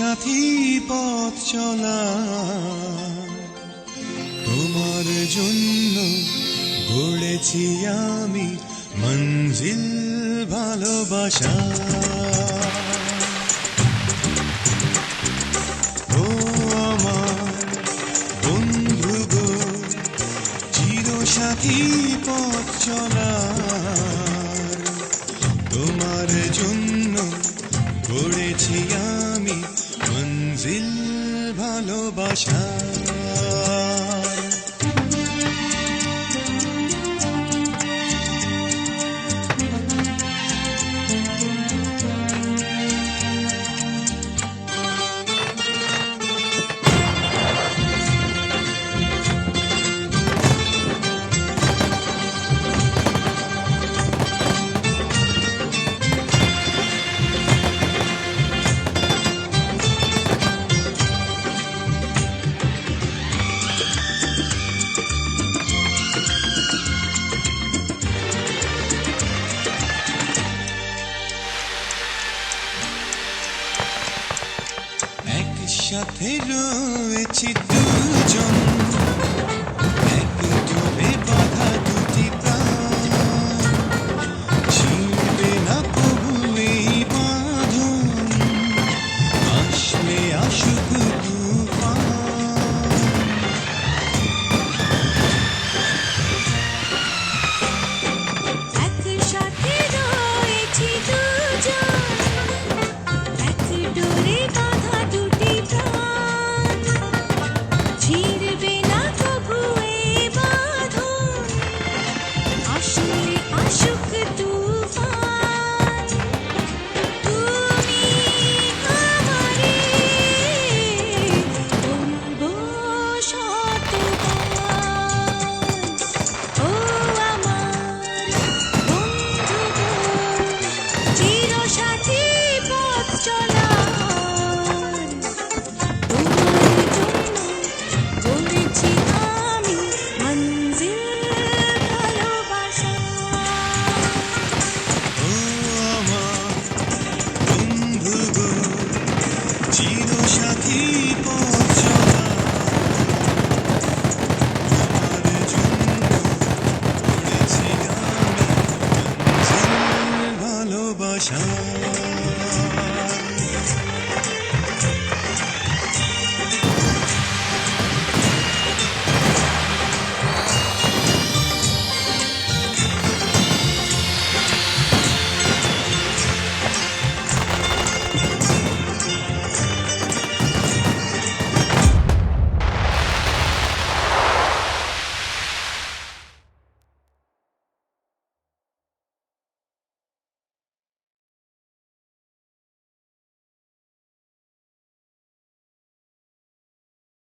চিরসাথী পথ চলা। তোমার জন্য গড়েছি আমি মঞ্জিল ভালোবাসা। ও আমার বন্ধু গো চিরসাথী পথ চলার তোমার জন্য গড়েছি আমি মঞ্জিল ভালোবাসা একসাথে রয়েছি দুজন। सुख तू